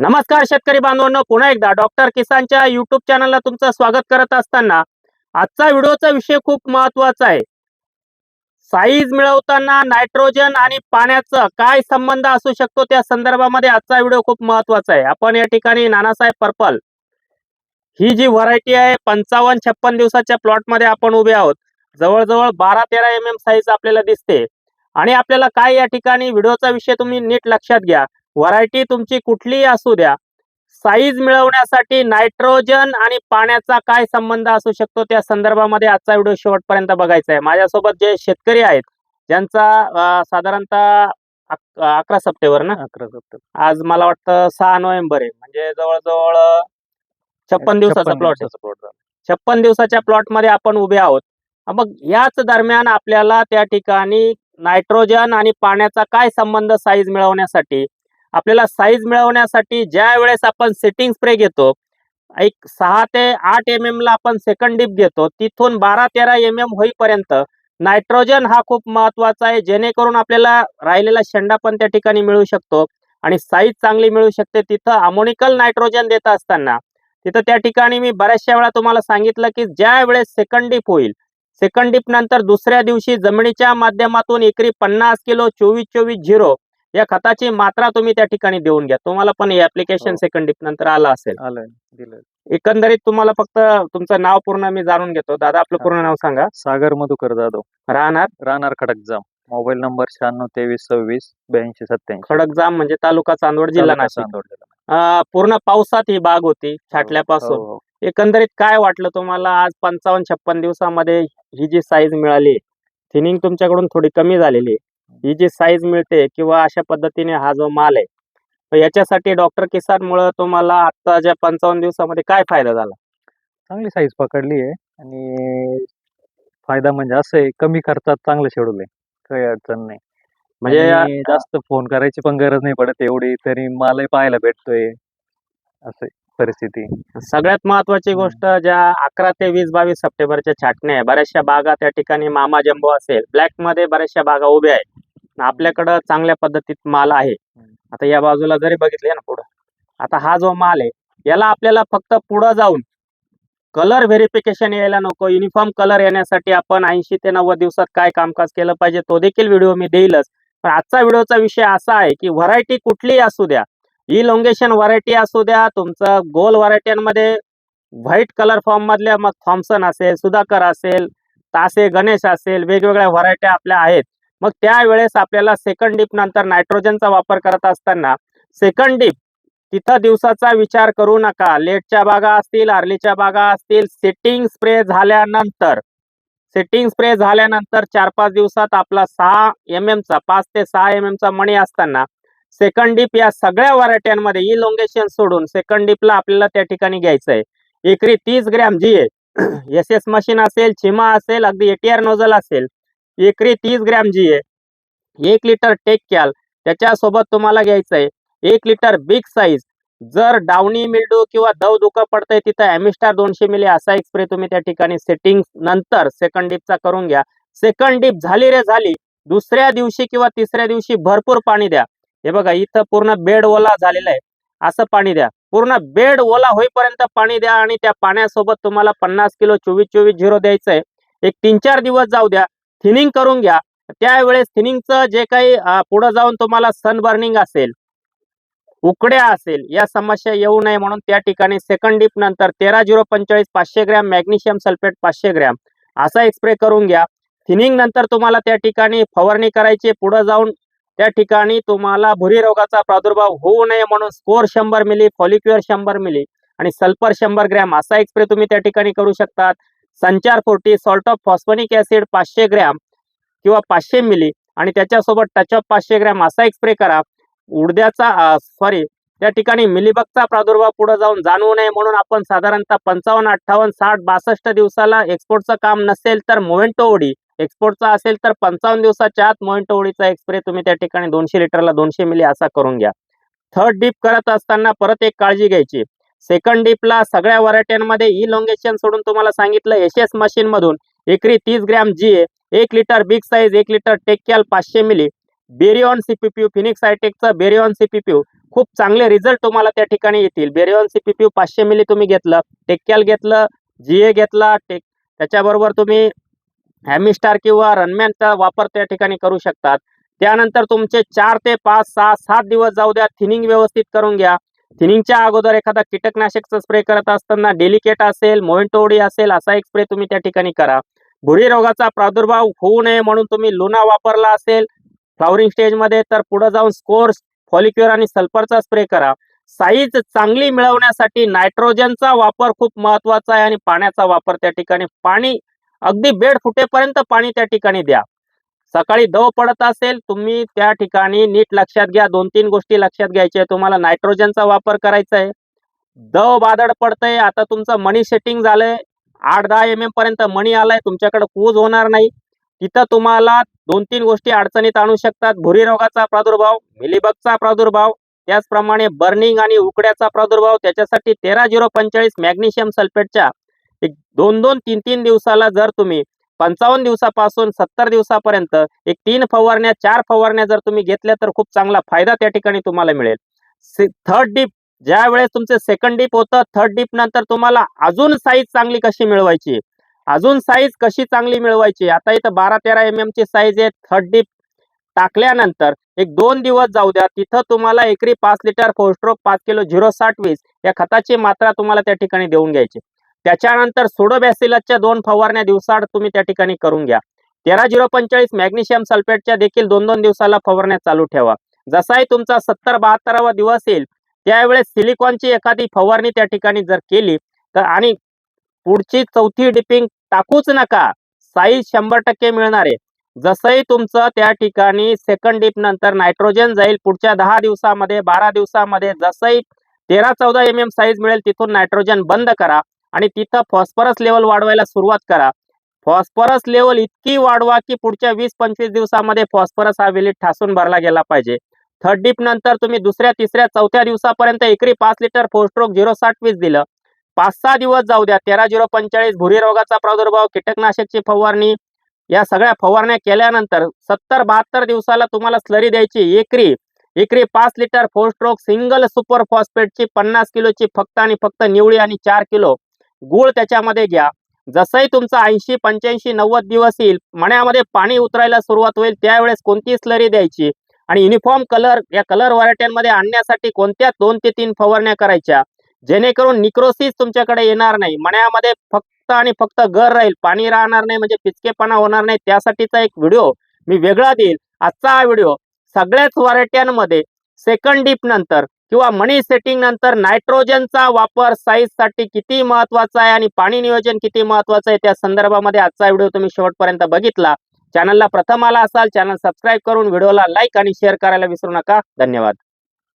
नमस्कार शेतकरी बांधवांनो पुन्हा एकदा डॉक्टर किसानच्या युट्यूब चॅनलला तुमचं स्वागत करत असताना आजचा व्हिडिओचा विषय खूप महत्त्वाचा आहे. साईज मिळवताना नायट्रोजन आणि पाण्याचा काय संबंध असू शकतो त्या संदर्भामध्ये आजचा व्हिडिओ खूप महत्त्वाचा आहे. आपण या ठिकाणी नानासाहेब पर्पल ही जी व्हरायटी आहे पंचावन्न छप्पन दिवसाच्या प्लॉटमध्ये आपण उभे आहोत. जवळजवळ बारा तेरा एम एम साईज आपल्याला दिसते. आणि आपल्याला काय या ठिकाणी व्हिडिओचा विषय तुम्ही नीट लक्षात घ्या. व्हरायटी तुमची कुठलीही असू द्या. साईज मिळवण्यासाठी नायट्रोजन आणि पाण्याचा काय संबंध असू शकतो? त्या संदर्भामध्ये आजचा व्हिडिओ शेवटपर्यंत बघायचा आहे. माझ्यासोबत जे शेतकरी आहेत ज्यांचा साधारणतः अक- अकरा सप्टेंबर ना? अकरा सप्टेंबर. आज मला वाटतं सहा नोव्हेंबर आहे. म्हणजे जवळजवळ छप्पन दिवसाचा प्लॉट प्लॉट छप्पन दिवसाच्या प्लॉटमध्ये आपण उभे आहोत. मग याच दरम्यान आपल्याला त्या ठिकाणी नायट्रोजन आणि पाण्याचा काय संबंध साईज मिळवण्यासाठी आपल्याला साईज मिळवण्यासाठी ज्या वेळेस आपण सेटिंग स्प्रे घेतो एक सहा ते आठ एम एम ला आपण सेकंड डिप घेतो तिथून बारा तेरा एम एम होईपर्यंत नायट्रोजन हा खूप महत्त्वाचा आहे जेणेकरून आपल्याला राहिलेला शेंडा पण त्या ठिकाणी मिळू शकतो आणि साईज चांगली मिळू शकते. तिथं अमोनिकल नायट्रोजन देत असताना तिथं त्या ठिकाणी मी बऱ्याचशा वेळा तुम्हाला सांगितलं की ज्या वेळेस सेकंड डिप होईल सेकंड डिप नंतर दुसऱ्या दिवशी जमिनीच्या माध्यमातून एकरी पन्नास किलो चोवीस चोवीस झिरो या खताची मात्रा तुम्ही त्या ठिकाणी देऊन घ्या. तुम्हाला पण हे ऍप्लिकेशन हो. सेकंड डिप नंतर आलं असेल. आलंय एकंदरीत तुम्हाला फक्त तुमचं नाव पूर्ण मी जाणून घेतो. दादा आपलं पूर्ण नाव सांगा. सागर मधुकर जाधव. राहणार? राहणार खडकजाम. मोबाईल नंबर शहाण्णव तेवीस सव्वीस ब्याऐंशी सत्याऐंशी खडकजाम म्हणजे तालुका चांदवड जिल्हा नाशिक. अं, पूर्ण पावसात ही बाग होती छाटल्यापासून. हो, हो. एकंदरीत काय वाटलं तुम्हाला? आज पंचावन्न छप्पन दिवसामध्ये ही जी साईज मिळाली थिनिंग तुमच्याकडून थोडी कमी झालेली आहे. ही जी साईज मिळते किंवा अशा पद्धतीने हा जो माल आहे याच्यासाठी डॉक्टर किसान मुळे तुम्हाला आत्ताच्या पंचावन्न दिवसामध्ये काय फायदा झाला? चांगली साईज पकडली आहे आणि फायदा म्हणजे असं आहे कमी खर्चात चांगलं शेड्यूल आहे काही अडचण नाही. म्हणजे जास्त फोन करायची पण गरज नाही पडत एवढी तरी मालही पाहायला भेटतोय असं परिस्थिती. सगळ्यात महत्वाची गोष्ट ज्या अकरा ते वीस बावीस सप्टेंबरच्या छाटण्या आहे. बऱ्याचशा बागा त्या ठिकाणी मामा जम्बो असेल. ब्लॅकमध्ये बऱ्याचशा बागा उभ्या आहेत. आपल्याकडं चांगल्या पद्धतीत माल आहे. आता या बाजूला जरी बघितले ना पुढं. आता हा जो माल आहे याला आपल्याला फक्त पुढं जाऊन कलर व्हेरिफिकेशन यायला नको. युनिफॉर्म कलर येण्यासाठी आपण ऐंशी ते नव्वद दिवसात काय कामकाज केलं पाहिजे तो देखील व्हिडिओ मी देईलच. पण आजचा व्हिडिओचा विषय असा आहे की व्हरायटी कुठलीही असू द्या इलोंगेशन व्हरायटी असू द्या तुमचं गोल व्हरायट्यांमध्ये व्हाईट कलर फॉर्म मधल्या मग थॉम्सन असेल सुधाकर असेल तासे गणेश असेल वेगवेगळ्या व्हरायट्या आपल्या आहेत. मग त्यावेळेस आपल्याला सेकंड डिप नंतर नायट्रोजनचा वापर करत असताना सेकंड डिप तिथं दिवसाचा विचार करू नका. लेटच्या बागा असतील अर्लीच्या बागा असतील सेटिंग स्प्रे झाल्यानंतर सेटिंग स्प्रे झाल्यानंतर चार पाच दिवसात आपला सहा एम चा पाच ते सहा एम चा मणी असताना सेकंड डीप या सगळ्या व्हरायट्यांमध्ये इलोंगेशन सोडून सेकंड डीपला आपल्याला त्या ठिकाणी घ्यायचं आहे एकरी तीस ग्रॅम जी आहे एस एस मशीन असेल चिमा असेल अगदी एटीआर नोझल असेल एकरी तीस ग्रॅम जी आहे एक लिटर टेक कॅल त्याच्यासोबत तुम्हाला घ्यायचं आहे एक लिटर बिग साईज जर डावणी मिल्डू किंवा दव दुखं पडतंय तिथं ॲमिस्टार दोनशे मिली असा एक स्प्रे तुम्ही त्या ठिकाणी सेटिंग नंतर सेकंड डीपचा करून घ्या. सेकंड डीप झाली रे झाली दुसऱ्या दिवशी किंवा तिसऱ्या दिवशी भरपूर पाणी द्या. हे बघा इथं पूर्ण बेड ओला झालेला आहे. असं पाणी द्या. पूर्ण बेड ओला होईपर्यंत पाणी द्या आणि त्या पाण्यासोबत तुम्हाला पन्नास किलो चोवीस चोवीस झिरो द्यायचं आहे. एक तीन चार दिवस जाऊ द्या. थिनिंग करून घ्या. त्यावेळेस थिनिंगचं जे काही पुढं जाऊन तुम्हाला सनबर्निंग असेल उकड्या असेल या समस्या येऊ नये म्हणून त्या ठिकाणी सेकंड डिप नंतर तेरा झिरो पंचेचाळीस पाचशे ग्रॅम मॅग्नेशियम सल्फेट पाचशे ग्रॅम असा एक स्प्रे करून घ्या. थिनिंग नंतर तुम्हाला त्या ठिकाणी फवारणी करायची पुढे जाऊन त्या ठिकाणी तुम्हाला भुरी रोगाचा प्रादुर्भाव होऊ नये म्हणून स्कोर शंभर मिली फॉलिक्युअर शंभर मिली आणि सल्फर शंभर ग्रॅम असा एक स्प्रे तुम्ही त्या ठिकाणी करू शकतात. संचार forty salt of phosphonic acid पाचशे ग्रॅम किंवा पाचशे मिली आणि त्याच्यासोबत टच ऑफ पाचशे ग्रॅम असा एक स्प्रे करा. उडद्याचा सॉरी या ठिकाणी मिलीबगचा प्रादुर्भाव पुढे जाऊन जाणवू नये म्हणून आपण साधारणतः पंचावन्न अठ्ठावन्न साठ बासष्ट दिवसाला एक्सपोर्टचं काम नसेल तर मोवेंटो ओढी एक्सपोर्टचा असेल तर पंचावन्न दिवसाच्या आत मोवेंटो ओढीचा एक्सप्रे तुम्ही त्या ठिकाणी दोनशे लिटरला दोनशे मिली असा करून घ्या. थर्ड डीप करत असताना परत एक काळजी घ्यायची. सेकंड डीपला सगळ्या व्हरायट्यांमध्ये इलोंगेशन सोडून तुम्हाला सांगितलं एस एस मशीन मधून एकरी तीस ग्रॅम जी ए एक लिटर बिग साईज एक लिटर टेक्याल पाचशे मिली. बेरिऑन सीपीपीयू फिनिक्स हायटेकचा बेरिऑन सीपीपीयू. खूप चांगले रिझल्ट तुम्हाला त्या ठिकाणी येतील. बेरिऑन सीपीपीयू पाचशे मिली तुम्ही घेतलं टेक्कॅल घेतलं जीए घेतला टेक त्याच्याबरोबर तुम्ही हॅमिस्टार किंवा रनमॅनचा वापर त्या ठिकाणी करू शकतात. त्यानंतर तुमचे चार ते पाच सहा सात दिवस जाऊ द्या थिनिंग व्यवस्थित करून घ्या. थिनिंगच्या अगोदर एखादा कीटकनाशकचा स्प्रे करत असताना डेलिकेट असेल मोइंटोडी असेल असा एक स्प्रे तुम्ही त्या ठिकाणी करा. भुरी रोगाचा प्रादुर्भाव होऊ नये म्हणून तुम्ही लुना वापरला असेल फ्लॉवरिंग स्टेजमध्ये तर पुढे जाऊन स्कोर्स फॉलिक्युअर आणि सल्फरचा स्प्रे करा. साईज चांगली मिळवण्यासाठी नायट्रोजनचा वापर खूप महत्त्वाचा आहे आणि पाण्याचा वापर त्या ठिकाणी. पाणी अगदी बेड फुटेपर्यंत पाणी त्या ठिकाणी द्या. सकाळी दव पडत असेल तुम्ही त्या ठिकाणी नीट लक्षात घ्या. दोन तीन गोष्टी लक्षात घ्यायच्या आहे. तुम्हाला नायट्रोजनचा वापर करायचा आहे. दव बादड पडतंय. आता तुमचं मनी सेटिंग झालंय. आठ दहा एम एम पर्यंत मणी आलाय. तुमच्याकडे कूज होणार नाही. तिथं तुम्हाला दोन तीन गोष्टी अडचणीत आणू शकतात. भुरी रोगाचा प्रादुर्भाव मिलीबगचा प्रादुर्भाव त्याचप्रमाणे बर्निंग आणि उकड्याचा प्रादुर्भाव त्याच्यासाठी तेरा झिरो पंचेचाळीस मॅग्नेशियम सल्फेटच्या एक दोन दोन तीन तीन दिवसाला जर तुम्ही पंचावन्न दिवसापासून सत्तर दिवसापर्यंत एक तीन फवारण्या चार फवारण्या जर तुम्ही घेतल्या तर खूप चांगला फायदा त्या ठिकाणी तुम्हाला मिळेल. थर्ड डीप ज्या वेळेस तुमचं सेकंड डीप होतं थर्ड डीप नंतर तुम्हाला अजून साईज चांगली कशी मिळवायची? अजून साईज कशी चांगली मिळवायची? आता इथं बारा तेरा एम एम ची साईज आहे थर्ड डीप टाकल्यानंतर एक दोन दिवस जाऊ द्या. तिथं तुम्हाला एकरी पाच लिटर फोस्ट्रोक पाच किलो झिरो साठ वीस या खताची मात्रा तुम्हाला त्या ठिकाणी देऊन घ्यायची. त्याच्यानंतर सोडोबॅसिलसच्या दोन फवारण्या दिवसाआड तुम्ही त्या ठिकाणी करून घ्या. तेरा झिरो पंचेचाळीस मॅग्नेशियम सल्फेटच्या देखील दोन दोन दिवसाला फवारण्या चालू ठेवा. जसाही तुमचा सत्तर बहात्तरावा दिवस येईल त्यावेळेस सिलिकॉनची एखादी फवारणी त्या ठिकाणी जर केली तर आणि पुढची चौथी डिपिंग टाकूच नका. साईज शंभर टक्के मिळणार. आहे जसंही तुमचं त्या ठिकाणी सेकंड डिप नंतर नायट्रोजन जाईल पुढच्या दहा दिवसामध्ये बारा दिवसामध्ये जसंही तेरा चौदा एम एम साईज मिळेल तिथून नायट्रोजन बंद करा आणि तिथं फॉस्फरस लेवल वाढवायला सुरुवात करा. फॉस्फरस लेवल इतकी वाढवा की पुढच्या वीस पंचवीस दिवसामध्ये फॉस्फरस हा विलीट ठासून भरला गेला पाहिजे. थर्ड डिप नंतर तुम्ही दुसऱ्या तिसऱ्या चौथ्या दिवसापर्यंत एकरी पाच लिटर फोस्ट्रोक झिरो साठ वीस दिलं. पाच सहा दिवस जाऊ द्या. तेरा झिरो पंचेचाळीस भुरी रोगाचा प्रादुर्भाव कीटकनाशकची फवारणी या सगळ्या फवारण्या केल्यानंतर सत्तर बहात्तर दिवसाला तुम्हाला स्लरी द्यायची. एकरी एकरी पाच litre four stroke single super फॉस्फेटची पन्नास किलोची फक्त आणि फक्त निवळी आणि चार किलो. गुळ त्याच्यामध्ये घ्या. जसंही तुमचा ऐंशी पंच्याऐंशी नव्वद दिवस येईल मण्यामध्ये पाणी उतरायला सुरुवात होईल त्यावेळेस कोणती स्लरी द्यायची. आणि युनिफॉर्म कलर या कलर व्हरायट्यांमध्ये आणण्यासाठी कोणत्या दोन ते तीन फवारण्या करायच्या? जेणेकरून निक्रोसिस तुमच्याकडे येणार नाही. मण्यामध्ये फक्त आणि फक्त गर राहील पाणी राहणार नाही म्हणजे पिचकेपणा होणार नाही. त्यासाठीचा एक व्हिडिओ मी वेगळा देईल. आजचा हा व्हिडिओ सगळ्याच व्हरायट्यांमध्ये सेकंड डीप नंतर किंवा मनी सेटिंग नंतर नायट्रोजनचा वापर साईजसाठी किती महत्त्वाचा आहे आणि पाणी नियोजन किती महत्वाचं आहे त्या संदर्भामध्ये आजचा व्हिडिओ तुम्ही शेवटपर्यंत बघितला. चॅनलला प्रथम आला असाल चॅनल सबस्क्राईब करून व्हिडिओला लाईक आणि शेअर करायला विसरू नका. धन्यवाद.